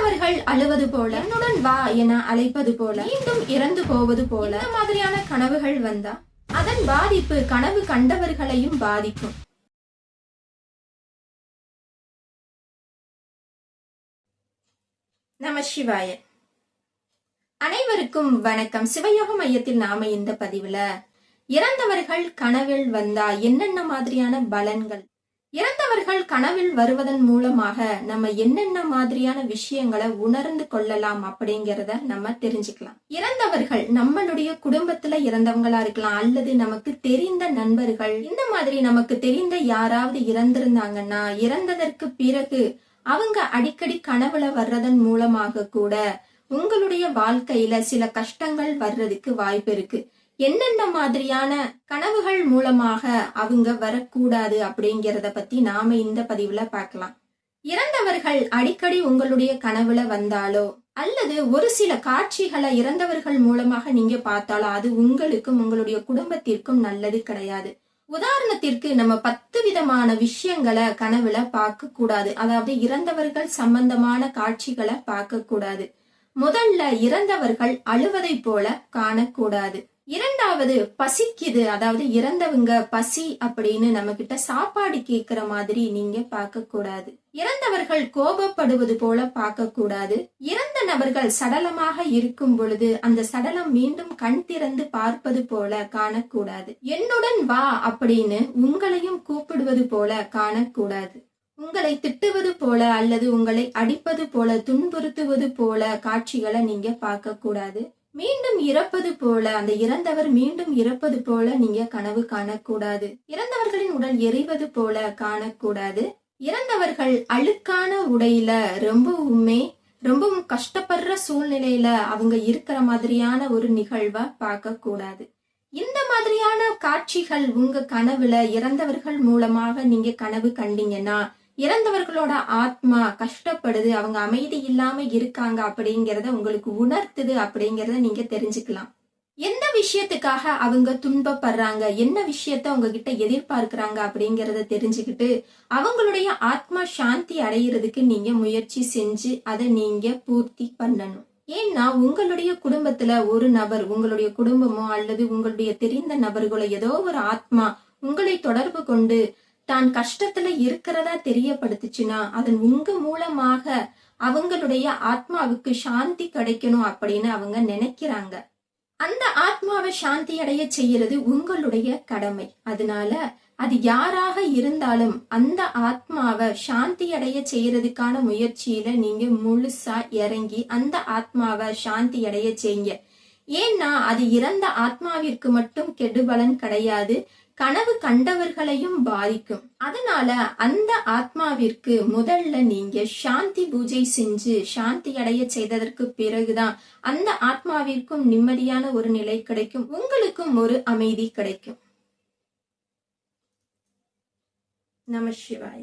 இறந்தவர்கள் அழுவது போல என்னுடன் வா என அழைப்பது போல மீண்டும் இறந்து போவது போல இந்த மாதிரியான கனவுகள் வந்தா அதன் பாதிப்பு கனவு கண்டவர்களையும் பாதிக்கும். நம சிவாய. அனைவருக்கும் வணக்கம். சிவயோக மையத்தில் நாம இந்த பதிவுல இறந்தவர்கள் கனவில் வந்தா என்னென்ன மாதிரியான பலன்கள் இறந்தவர்கள் கனவில் வருவதன் மூலமாக நம்ம என்னென்ன மாதிரியான விஷயங்களை உணர்ந்து கொள்ளலாம் அப்படிங்கிறத நம்ம தெரிஞ்சுக்கலாம். இறந்தவர்கள் நம்மளுடைய குடும்பத்துல இறந்தவங்களா இருக்கலாம் அல்லது நமக்கு தெரிந்த நண்பர்கள் இந்த மாதிரி நமக்கு தெரிந்த யாராவது இறந்திருந்தாங்கன்னா இறந்ததற்கு பிறகு அவங்க அடிக்கடி கனவுல வர்றதன் மூலமாக கூட உங்களுடைய வாழ்க்கையில சில கஷ்டங்கள் வர்றதுக்கு வாய்ப்பு இருக்கு. என்னென்ன மாதிரியான கனவுகள் மூலமாக அவங்க வரக்கூடாது அப்படிங்கிறத பத்தி நாம இந்த பதிவுல பார்க்கலாம். இறந்தவர்கள் அடிக்கடி உங்களுடைய கனவுல வந்தாலோ அல்லது ஒரு சில காட்சிகளை இறந்தவர்கள் மூலமாக நீங்க பார்த்தாலோ அது உங்களுக்கும் உங்களுடைய குடும்பத்திற்கும் நல்லது கிடையாது. உதாரணத்திற்கு நம்ம பத்து விதமான விஷயங்களை கனவுல பார்க்க கூடாது அதாவது இறந்தவர்கள் சம்பந்தமான காட்சிகளை பார்க்க கூடாது முதல்ல இறந்தவர்கள் அழுவதை போல காணக்கூடாது. இரண்டாவது பசிக்குது. அதாவது இறந்தவங்க பசி அப்படின்னு நம்ம கிட்ட சாப்பாடு கேட்கிற மாதிரி நீங்க பார்க்க கூடாது இறந்தவர்கள் கோபப்படுவது போல பார்க்க கூடாது இறந்த நபர்கள் சடலமாக இருக்கும் பொழுது அந்த சடலம் மீண்டும் கண் திறந்து பார்ப்பது போல காணக்கூடாது. என்னுடன் வா அப்படின்னு உங்களையும் கூப்பிடுவது போல காணக்கூடாது. உங்களை திட்டுவது போல அல்லது உங்களை அடிப்பது போல துன்புறுத்துவது போல காட்சிகளை நீங்க பார்க்க கூடாது மீண்டும் இறப்பது போல அந்த இறந்தவர் மீண்டும் இறப்பது போல நீங்க கனவு காணக்கூடாது. இறந்தவர்களின் உடல் எரிவது போல காணக்கூடாது. இறந்தவர்கள் அழுக்கான உடையில ரொம்பவுமே ரொம்பவும் கஷ்டப்படுற சூழ்நிலையில அவங்க இருக்கிற மாதிரியான ஒரு நிகழ்வை பார்க்க கூடாது இந்த மாதிரியான காட்சிகள் உங்க கனவுல இறந்தவர்கள் மூலமாக நீங்க கனவு கண்டீங்கன்னா இறந்தவர்களோட ஆத்மா கஷ்டப்படுது அவங்க அமைதி இல்லாம இருக்காங்க அப்படிங்கிறத உங்களுக்கு உணர்த்துது அப்படிங்கிறத நீங்க தெரிஞ்சுக்கலாம். எந்த விஷயத்துக்காக அவங்க துன்பப்படுறாங்க? என்ன விஷயத்த உங்ககிட்ட எதிர்பார்க்கிறாங்க அப்படிங்கறத தெரிஞ்சுக்கிட்டு அவங்களுடைய ஆத்மா சாந்தி அடையிறதுக்கு நீங்க முயற்சி செஞ்சு அதை நீங்க பூர்த்தி பண்ணணும். ஏன்னா உங்களுடைய குடும்பத்துல ஒரு நபர் உங்களுடைய குடும்பமோ அல்லது உங்களுடைய தெரிந்த நபர்களோ ஏதோ ஒரு ஆத்மா உங்களை தொடர்பு கொண்டு தான் கஷ்டத்துல இருக்கிறதா தெரியப்படுத்துச்சுன்னா அதன் உங்க மூலமாக அவங்களுடைய ஆத்மாவுக்கு சாந்தி கிடைக்கணும் அப்படின்னு அவங்க நினைக்கிறாங்க. அந்த ஆத்மாவை சாந்தி அடைய செய்யறது உங்களுடைய கடமை. அதனால அது யாராக இருந்தாலும் அந்த ஆத்மாவை சாந்தி அடைய செய்யறதுக்கான முயற்சியில நீங்க முழுசா இறங்கி அந்த ஆத்மாவை சாந்தி அடைய செய்யுங்க. ஏன்னா அது இறந்த ஆத்மாவிற்கு மட்டும் கெடுபலன் கிடையாது. கனவு கண்டவர்களையும் பாதிக்கும். அதனால அந்த ஆத்மாவிற்கு முதல்ல நீங்க சாந்தி பூஜை செஞ்சு சாந்தி அடைய செய்ததற்கு பிறகுதான் அந்த ஆத்மாவிற்கும் நிம்மதியான ஒரு நிலை கிடைக்கும். உங்களுக்கும் ஒரு அமைதி கிடைக்கும். நம சிவாய.